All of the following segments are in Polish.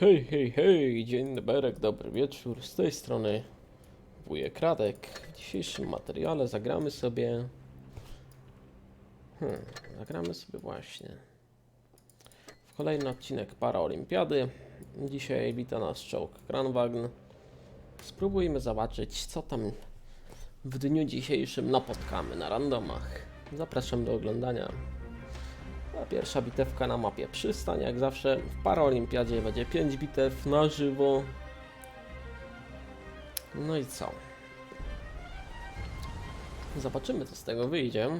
Hej, hej, hej, dzień dobry, dobry wieczór. Z tej strony wujek Radek. W dzisiejszym materiale zagramy sobie... Hmm, zagramy sobie właśnie w kolejny odcinek Paraolimpiady. Dzisiaj wita nas czołg Kranwagn. Spróbujmy zobaczyć, co tam w dniu dzisiejszym napotkamy na randomach. Zapraszam do oglądania. Pierwsza bitewka na mapie przystań, jak zawsze w Paraolimpiadzie będzie 5 bitew na żywo. No i co? Zobaczymy, co z tego wyjdzie.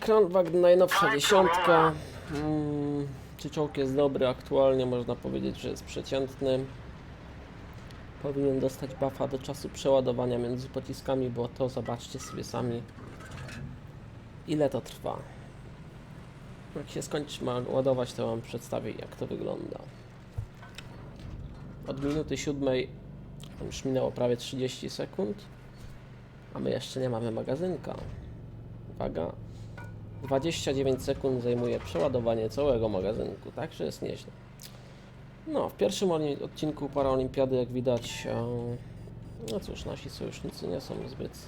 Kranwag najnowsza dziesiątka. Mm, czy czołg jest dobry? Aktualnie można powiedzieć, że jest przeciętny. Powinien dostać buffa do czasu przeładowania między pociskami, bo to zobaczcie sobie sami ile to trwa. Jak się skończy ma ładować, to wam przedstawię jak to wygląda. Od minuty siódmej już minęło prawie 30 sekund, a my jeszcze nie mamy magazynka. Uwaga, 29 sekund zajmuje przeładowanie całego magazynku, także jest nieźle. No, w pierwszym odcinku Paraolimpiady, jak widać, e, no cóż, nasi sojusznicy nie są zbyt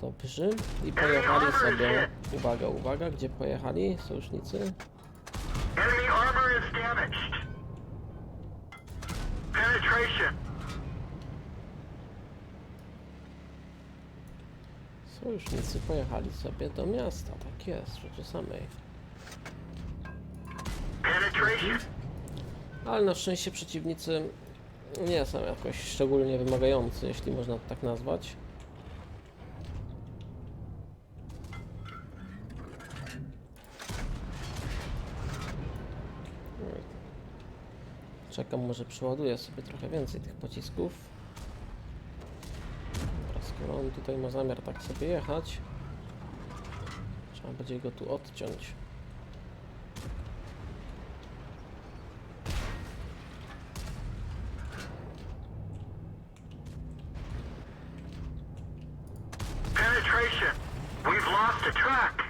dobrzy i pojechali sobie, uwaga, uwaga, gdzie pojechali sojusznicy? Enemy armor is damaged. Penetration. Sojusznicy pojechali sobie do miasta, tak jest, rzeczy samej. Penetration. Ale na szczęście przeciwnicy nie są jakoś szczególnie wymagający, jeśli można to tak nazwać. Czekam, może przeładuję sobie trochę więcej tych pocisków. Dobra, skoro on tutaj ma zamiar tak sobie jechać, trzeba będzie go tu odciąć. Penetration. We've lost a track.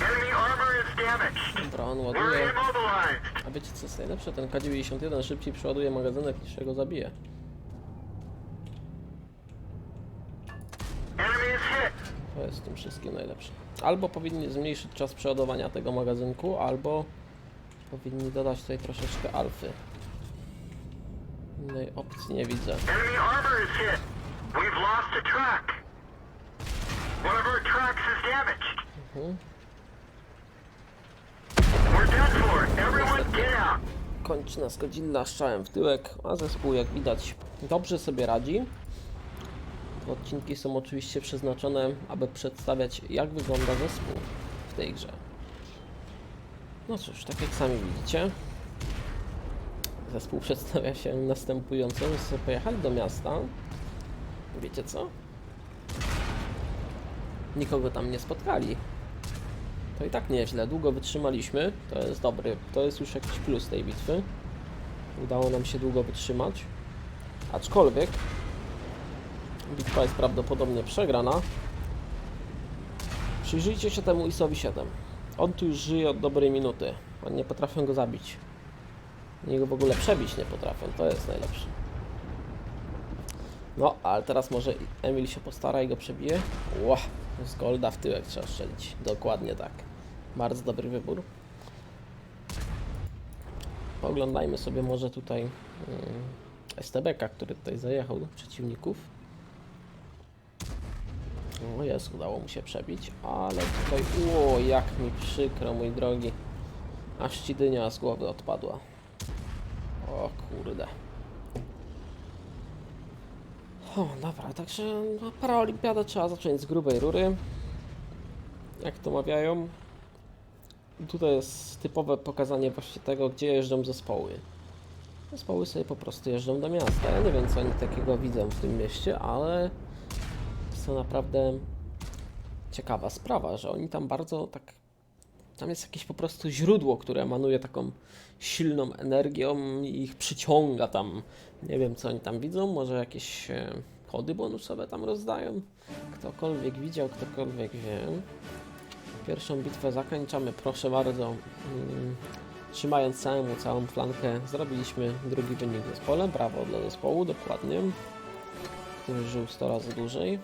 Enemy armor is damaged. Dobra, on We're ładuje. immobilized. A najlepsze? Ten K91 szybciej przeładuje magazynek niż go zabije. To jest tym wszystkim najlepsze. Albo powinni zmniejszyć czas przeładowania tego magazynku, albo powinni dodać tutaj troszeczkę alfy. Innej opcji nie widzę. Mhm. We're done for. Everyone get out. Kończy nas Godzilla strzałem w tyłek, a zespół jak widać dobrze sobie radzi. Odcinki są oczywiście przeznaczone, aby przedstawiać jak wygląda zespół w tej grze. No cóż, tak jak sami widzicie, zespół przedstawia się następująco, że pojechali do miasta. Wiecie co? Nikogo tam nie spotkali. To i tak nieźle, długo wytrzymaliśmy, to jest dobry, to jest już jakiś plus tej bitwy. Udało nam się długo wytrzymać. Aczkolwiek bitwa jest prawdopodobnie przegrana. Przyjrzyjcie się temu ISowi 7. On tu już żyje od dobrej minuty. Oni nie potrafią go zabić. Oni go w ogóle przebić nie potrafią, to jest najlepsze. No, ale teraz może Emil się postara i go przebije. Ła, z golda w tyłek trzeba strzelić. Dokładnie tak. Bardzo dobry wybór. Poglądajmy sobie może tutaj mm, STB-ka, który tutaj zajechał do przeciwników. O jest, udało mu się przebić, ale tutaj, o jak mi przykro, mój drogi. Aż ci dynia z głowy odpadła. O kurde. O, dobra, także no, paraolimpiadę trzeba zacząć z grubej rury. Jak to mawiają. Tutaj jest typowe pokazanie właśnie tego, gdzie jeżdżą zespoły. Zespoły sobie po prostu jeżdżą do miasta. Ja nie wiem, co oni takiego widzą w tym mieście, ale jest to naprawdę ciekawa sprawa, że oni tam bardzo tak. Tam jest jakieś po prostu źródło, które emanuje taką silną energią i ich przyciąga tam. Nie wiem, co oni tam widzą, może jakieś e, kody bonusowe tam rozdają. Ktokolwiek widział, ktokolwiek wie. Pierwszą bitwę zakończamy, proszę bardzo. Mm, Trzymając całemu całą flankę, zrobiliśmy drugi wynik zespole. Brawo dla zespołu, dokładnie. Który żył 100 razy dłużej.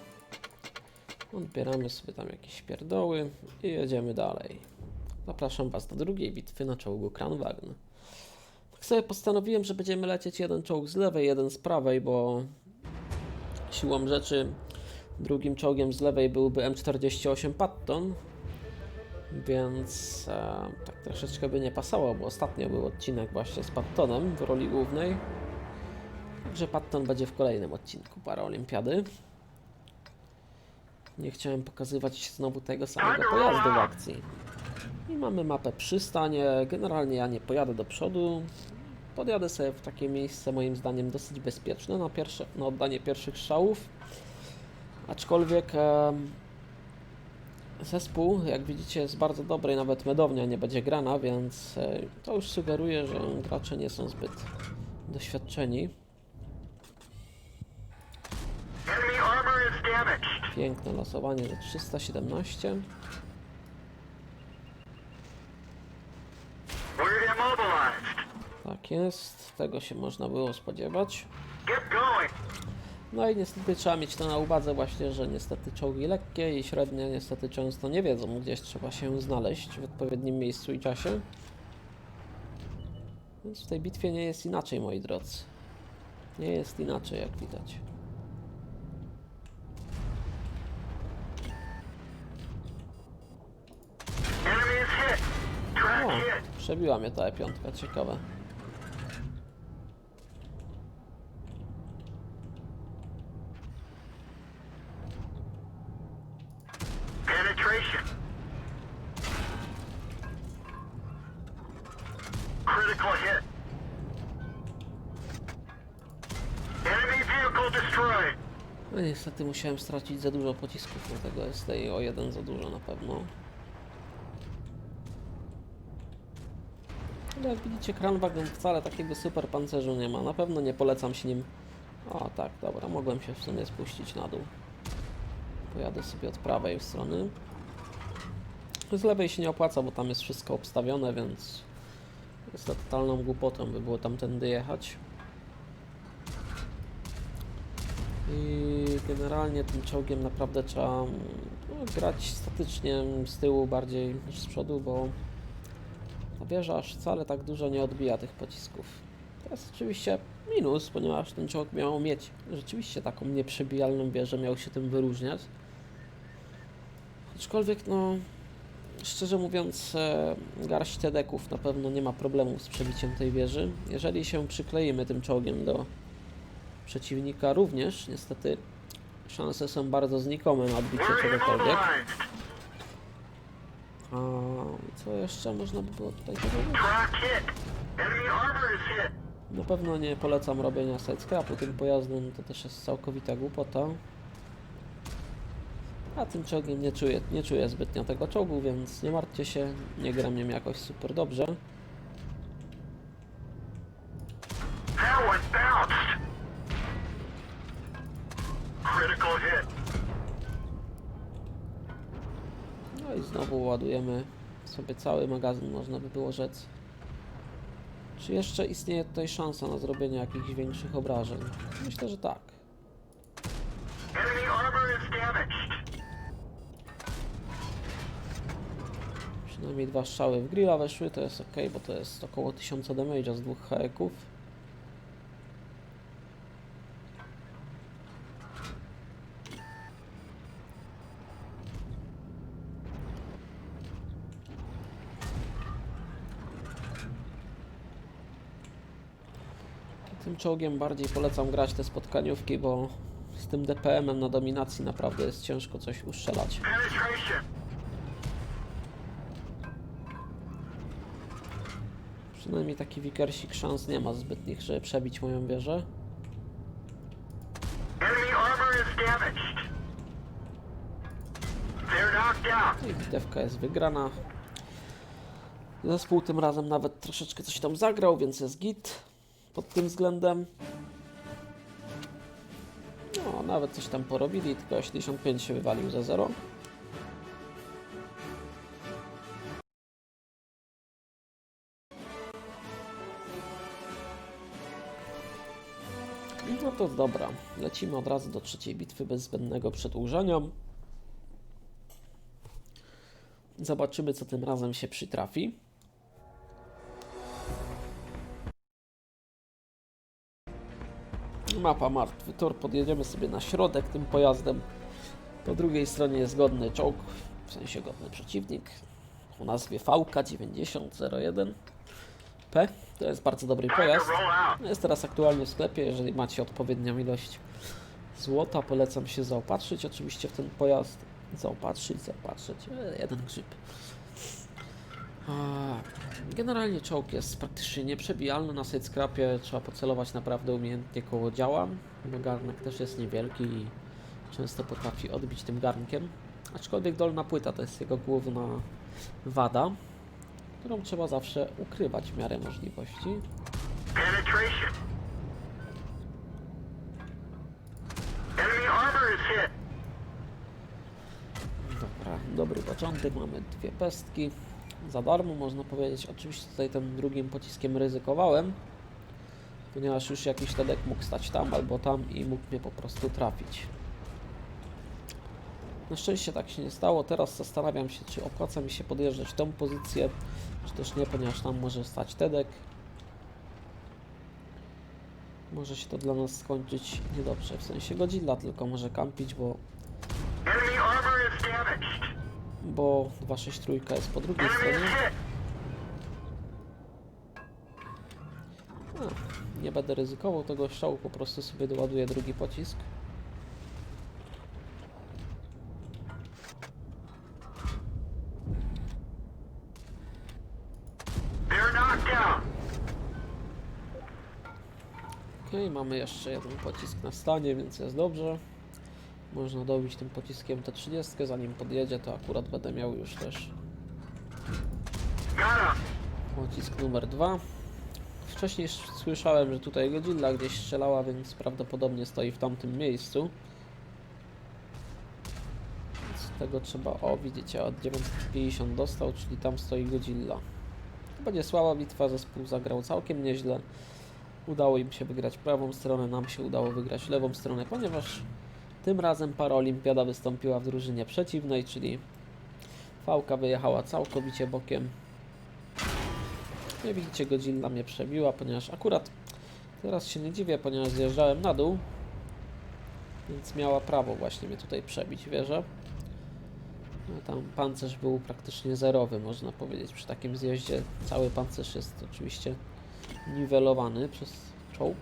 Odbieramy sobie tam jakieś pierdoły i jedziemy dalej. Zapraszam Was do drugiej bitwy na czołgu Kranwagn. Tak sobie postanowiłem, że będziemy lecieć jeden czołg z lewej, jeden z prawej, bo siłą rzeczy drugim czołgiem z lewej byłby M48 Patton, więc e, tak troszeczkę by nie pasowało, bo ostatnio był odcinek właśnie z Pattonem w roli głównej. Także Patton będzie w kolejnym odcinku Paraolimpiady. Nie chciałem pokazywać znowu tego samego pojazdu w akcji. I mamy mapę przystanie. Generalnie ja nie pojadę do przodu. Podjadę sobie w takie miejsce moim zdaniem dosyć bezpieczne na, pierwsze, na oddanie pierwszych strzałów. Aczkolwiek em, zespół, jak widzicie, jest bardzo dobry i nawet medownia nie będzie grana, więc e, to już sugeruje, że gracze nie są zbyt doświadczeni. Piękne losowanie za 317. We're immobilized. Tak jest, tego się można było spodziewać. No i niestety trzeba mieć to na uwadze właśnie, że niestety czołgi lekkie i średnie niestety często nie wiedzą, gdzieś trzeba się znaleźć w odpowiednim miejscu i czasie. Więc w tej bitwie nie jest inaczej, moi drodzy. Nie jest inaczej, jak widać. O, przebiła mnie ta E5, ciekawe. No niestety musiałem stracić za dużo pocisków, dlatego jest tej o jeden za dużo na pewno. Ale jak widzicie, Kranwagen wcale takiego super pancerzu nie ma. Na pewno nie polecam się nim. O tak, dobra, mogłem się w sumie spuścić na dół. Pojadę sobie od prawej strony. Z lewej się nie opłaca, bo tam jest wszystko obstawione, więc jest to totalną głupotą, by było tamtędy jechać. I generalnie tym czołgiem naprawdę trzeba no, grać statycznie z tyłu bardziej niż z przodu, bo ta wieża aż wcale tak dużo nie odbija tych pocisków. To jest oczywiście minus, ponieważ ten czołg miał mieć rzeczywiście taką nieprzebijalną wieżę, miał się tym wyróżniać. Aczkolwiek no, szczerze mówiąc, e, garść tedeków na pewno nie ma problemu z przebiciem tej wieży. Jeżeli się przykleimy tym czołgiem do przeciwnika również, niestety, szanse są bardzo znikome na odbicie czegokolwiek. A co jeszcze można by było tutaj hit. Na pewno nie polecam robienia sidescrapu tym pojazdem, to też jest całkowita głupota. A tym czołgiem nie czuję, nie czuję zbytnio tego czołgu, więc nie martwcie się, nie gram nim jakoś super dobrze. No i znowu ładujemy sobie cały magazyn, można by było rzec. Czy jeszcze istnieje tutaj szansa na zrobienie jakichś większych obrażeń? Myślę, że tak. Przynajmniej dwa strzały w grilla weszły, to jest ok, bo to jest około 1000 damage'a z dwóch haeków. Tym czołgiem bardziej polecam grać te spotkaniówki, bo z tym DPM-em na dominacji naprawdę jest ciężko coś. Penetration. Przynajmniej taki wikersik szans nie ma zbytnich, żeby przebić moją wieżę. No i bitewka jest wygrana. Zespół tym razem nawet troszeczkę coś tam zagrał, więc jest git pod tym względem. No, nawet coś tam porobili, tylko 85 się wywalił za zero. No to dobra, lecimy od razu do trzeciej bitwy bez zbędnego przedłużenia. Zobaczymy, co tym razem się przytrafi. Mapa Martwy Tor, podjedziemy sobie na środek tym pojazdem. Po drugiej stronie jest godny czołg, w sensie godny przeciwnik o nazwie VK9001P. To jest bardzo dobry pojazd. out. Jest teraz aktualnie w sklepie, jeżeli macie odpowiednią ilość złota, polecam się zaopatrzyć oczywiście w ten pojazd. Zaopatrzyć, zaopatrzyć, e, jeden grzyb. Generalnie czołg jest praktycznie nieprzebijalny na sidescrapie, trzeba pocelować naprawdę umiejętnie koło działa. Garnek też jest niewielki i często potrafi odbić tym garnkiem. Aczkolwiek dolna płyta to jest jego główna wada, którą trzeba zawsze ukrywać w miarę możliwości. Dobra, dobry początek, mamy dwie pestki. Za darmo można powiedzieć. Oczywiście tutaj tym drugim pociskiem ryzykowałem, ponieważ już jakiś tedek mógł stać tam albo tam i mógł mnie po prostu trafić. Na szczęście tak się nie stało. Teraz zastanawiam się, czy opłaca mi się podjeżdżać tą pozycję, czy też nie, ponieważ tam może stać tedek. Może się to dla nas skończyć niedobrze, w sensie Godzilla tylko może kampić, bo Enemy armor is damaged. Bo 263 jest po drugiej stronie. A, nie będę ryzykował tego strzału, po prostu sobie doładuję drugi pocisk. Okej, mamy jeszcze jeden pocisk na stanie, więc jest dobrze. Można dobić tym pociskiem te 30, zanim podjedzie, to akurat będę miał już też pocisk numer 2. Wcześniej słyszałem, że tutaj Godzilla gdzieś strzelała, więc prawdopodobnie stoi w tamtym miejscu. Więc tego trzeba... O, widzicie, od 950 dostał, czyli tam stoi Godzilla. To będzie słaba bitwa, zespół zagrał całkiem nieźle. Udało im się wygrać prawą stronę, nam się udało wygrać lewą stronę, ponieważ tym razem Paraolimpiada wystąpiła w drużynie przeciwnej, czyli Fałka wyjechała całkowicie bokiem. Jak widzicie, Godzilla mnie przebiła, ponieważ akurat teraz się nie dziwię, ponieważ zjeżdżałem na dół, więc miała prawo właśnie mnie tutaj przebić wieżę. No, tam pancerz był praktycznie zerowy, można powiedzieć. Przy takim zjeździe cały pancerz jest oczywiście niwelowany przez czołg.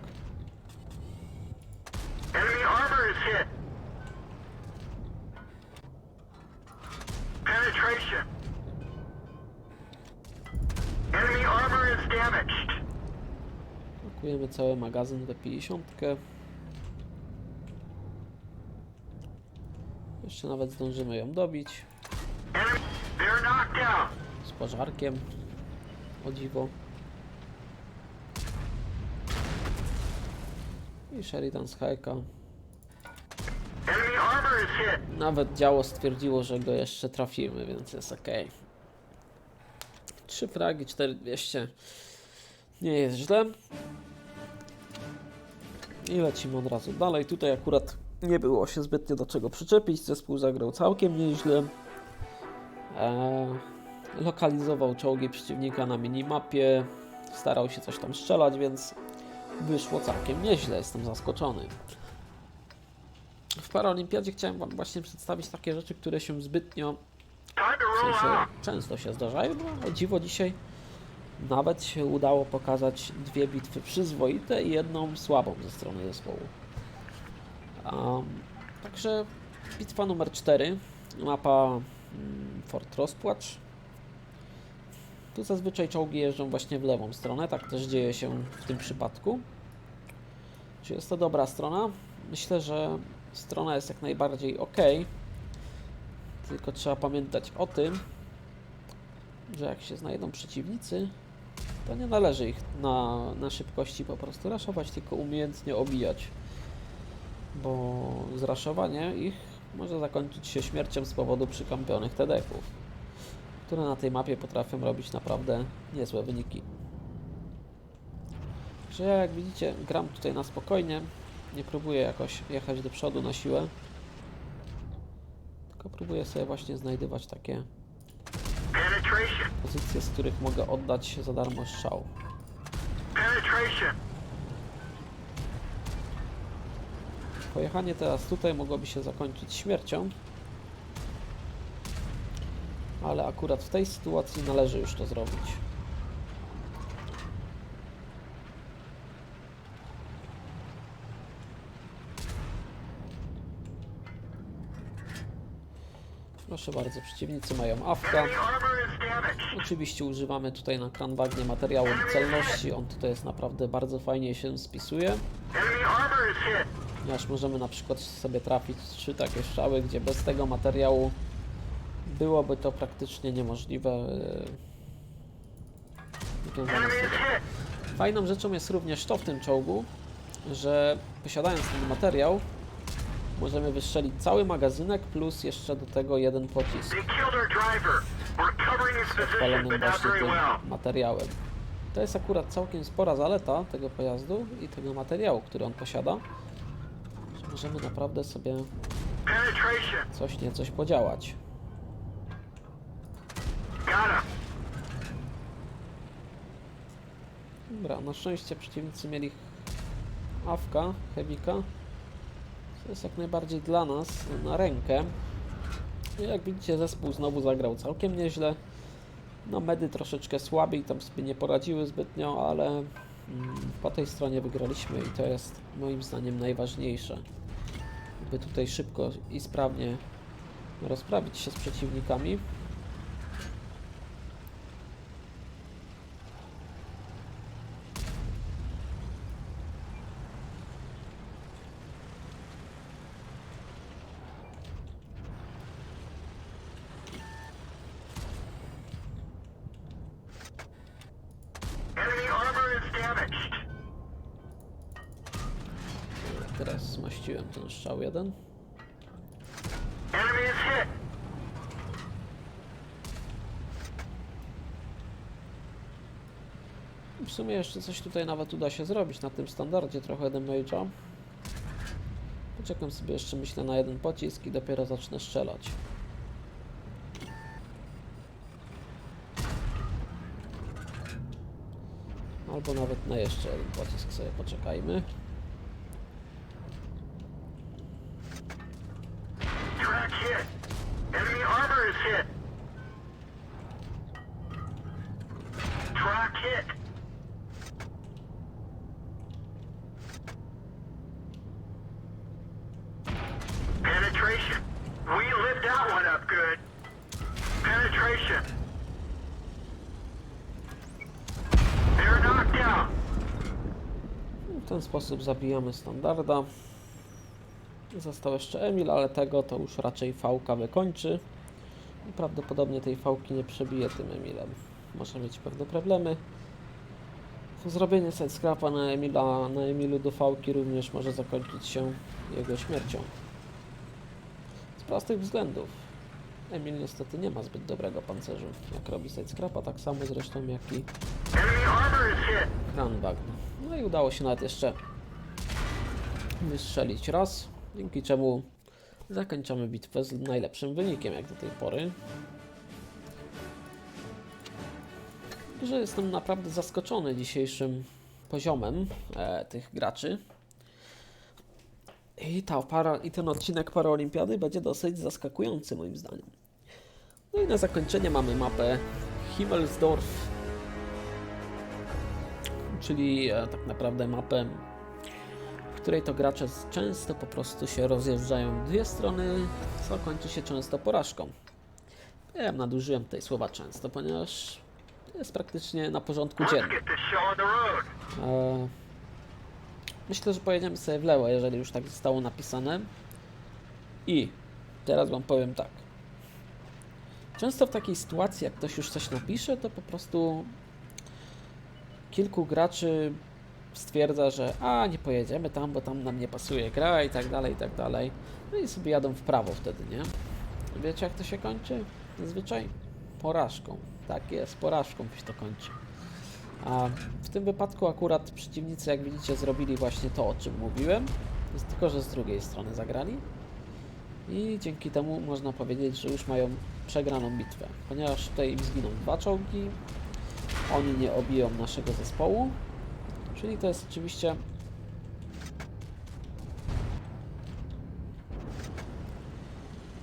Cały magazyn do 50. Jeszcze nawet zdążymy ją dobić z pożarkiem. O dziwo. I Sheridan z hajka. Nawet działo stwierdziło, że go jeszcze trafimy, więc jest ok. Trzy fragi, 4200. Nie jest źle. I lecimy od razu dalej. Tutaj akurat nie było się zbytnio do czego przyczepić. Zespół zagrał całkiem nieźle. Eee, lokalizował czołgi przeciwnika na minimapie. Starał się coś tam strzelać, więc wyszło całkiem nieźle. Jestem zaskoczony. W Paralimpiadzie chciałem Wam właśnie przedstawić takie rzeczy, które się zbytnio, w sensie często się zdarzają, no o dziwo dzisiaj nawet się udało pokazać dwie bitwy przyzwoite i jedną słabą ze strony zespołu. Um, także bitwa numer 4, mapa mm, Fort Rozpłacz. Tu zazwyczaj czołgi jeżdżą właśnie w lewą stronę, tak też dzieje się w tym przypadku. Czy jest to dobra strona? Myślę, że strona jest jak najbardziej ok. Tylko trzeba pamiętać o tym, że jak się znajdą przeciwnicy, to nie należy ich na, na szybkości po prostu raszować, tylko umiejętnie obijać. Bo zraszowanie ich może zakończyć się śmiercią z powodu przykampionych tedeków, które na tej mapie potrafią robić naprawdę niezłe wyniki. Że ja, jak widzicie, gram tutaj na spokojnie. Nie próbuję jakoś jechać do przodu na siłę. Tylko próbuję sobie właśnie znajdywać takie. Pozycje, z których mogę oddać za darmo strzał. Pojechanie teraz tutaj mogłoby się zakończyć śmiercią. Ale akurat w tej sytuacji należy już to zrobić. Proszę bardzo, przeciwnicy mają awka. Oczywiście używamy tutaj na kranwagnie materiału celności. On tutaj jest naprawdę bardzo fajnie się spisuje. Ponieważ możemy na przykład sobie trafić trzy takie strzały, gdzie bez tego materiału byłoby to praktycznie niemożliwe. e. Fajną rzeczą jest również to w tym czołgu, że posiadając ten materiał możemy wystrzelić cały magazynek plus jeszcze do tego jeden pocisk position, odpalonym właśnie tym materiałem. To jest akurat całkiem spora zaleta tego pojazdu i tego materiału, który on posiada, że możemy naprawdę sobie coś nie coś podziałać. Dobra, na szczęście przeciwnicy mieli awka, heavika. To jest jak najbardziej dla nas na rękę. Jak widzicie zespół znowu zagrał całkiem nieźle. No medy troszeczkę słabiej tam sobie nie poradziły zbytnio, ale mm, po tej stronie wygraliśmy i to jest moim zdaniem najważniejsze. By tutaj szybko i sprawnie rozprawić się z przeciwnikami. Enemy armor is damaged. Teraz zmaściłem ten strzał jeden. W sumie jeszcze coś tutaj nawet uda się zrobić na tym standardzie trochę damage'a. Poczekam sobie jeszcze myślę na jeden pocisk i dopiero zacznę strzelać. Albo nawet na jeszcze jeden pocisk sobie poczekajmy. Sposób zabijamy standarda. Został jeszcze Emil, ale tego to już raczej Fałka wykończy. I prawdopodobnie tej Fałki nie przebije tym Emilem. Może mieć pewne problemy. Zrobienie side scrapa na Emila, na Emilu do Fałki również może zakończyć się jego śmiercią. Z prostych względów. Emil niestety nie ma zbyt dobrego pancerzu. Jak robi side scrapa, tak samo zresztą jak i. Kranbagn. No i udało się nawet jeszcze wystrzelić raz, dzięki czemu zakończamy bitwę z najlepszym wynikiem jak do tej pory. Że jestem naprawdę zaskoczony dzisiejszym poziomem e, tych graczy. I, ta para, I ten odcinek Paraolimpiady będzie dosyć zaskakujący moim zdaniem. No i na zakończenie mamy mapę Himmelsdorf czyli e, tak naprawdę mapę, której to gracze często po prostu się rozjeżdżają w dwie strony, co kończy się często porażką. Wiem, nadużyłem tej słowa często, ponieważ jest praktycznie na porządku dziennym. E, Myślę, że pojedziemy sobie w lewo, jeżeli już tak zostało napisane. I teraz Wam powiem tak. Często w takiej sytuacji, jak ktoś już coś napisze, to po prostu kilku graczy stwierdza, że a nie pojedziemy tam, bo tam nam nie pasuje gra i tak dalej, i tak dalej. No i sobie jadą w prawo wtedy, nie? Wiecie jak to się kończy? Zazwyczaj porażką. Tak jest, porażką się to kończy. A w tym wypadku akurat przeciwnicy, jak widzicie, zrobili właśnie to, o czym mówiłem. Tylko, że z drugiej strony zagrali. I dzięki temu można powiedzieć, że już mają przegraną bitwę. Ponieważ tutaj zginą dwa czołgi, oni nie obiją naszego zespołu. Czyli to jest oczywiście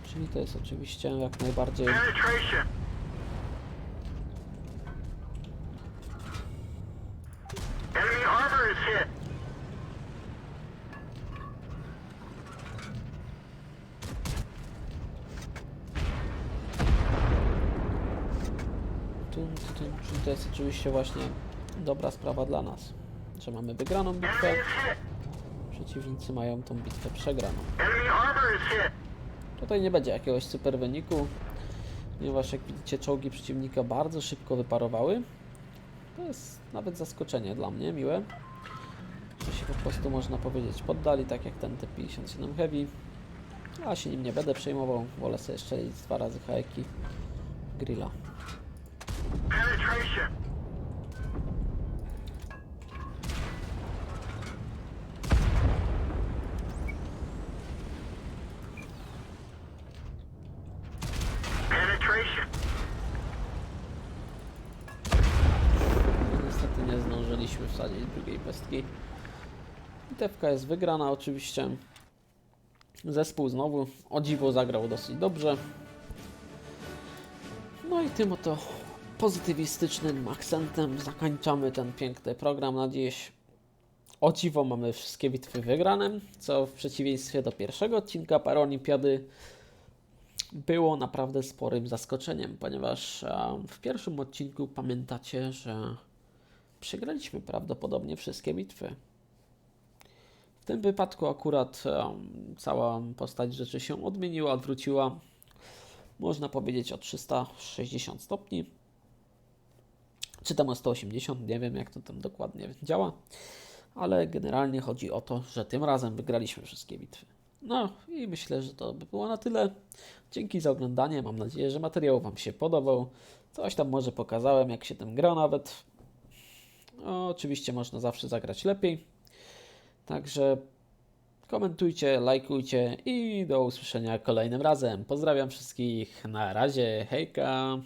Czyli to jest oczywiście jak najbardziej czyli to jest oczywiście właśnie dobra sprawa dla nas, że mamy wygraną bitwę, przeciwnicy mają tą bitwę przegraną. Tutaj nie będzie jakiegoś super wyniku, ponieważ jak widzicie czołgi przeciwnika bardzo szybko wyparowały. To jest nawet zaskoczenie dla mnie, miłe, że się po prostu można powiedzieć poddali, tak jak ten T-57 Heavy. A się nim nie będę przejmował, wolę sobie strzelić dwa razy hajki grilla. Penetration. No, Niestety nie zdążyliśmy wsadzić drugiej pestki. Bitewka jest wygrana oczywiście. Zespół znowu o dziwo zagrał dosyć dobrze. No i tym oto pozytywistycznym akcentem zakończamy ten piękny program na dziś. O dziwo mamy wszystkie bitwy wygrane, co w przeciwieństwie do pierwszego odcinka Paralimpiady było naprawdę sporym zaskoczeniem, ponieważ w pierwszym odcinku pamiętacie, że przegraliśmy prawdopodobnie wszystkie bitwy. W tym wypadku akurat cała postać rzeczy się odmieniła, odwróciła, można powiedzieć o 360 stopni, czy tam o 180, nie wiem jak to tam dokładnie działa, ale generalnie chodzi o to, że tym razem wygraliśmy wszystkie bitwy. No i myślę, że to by było na tyle. Dzięki za oglądanie, mam nadzieję, że materiał Wam się podobał. Coś tam może pokazałem, jak się tym gra nawet. No, oczywiście można zawsze zagrać lepiej. Także komentujcie, lajkujcie i do usłyszenia kolejnym razem. Pozdrawiam wszystkich. Na razie. Hejka.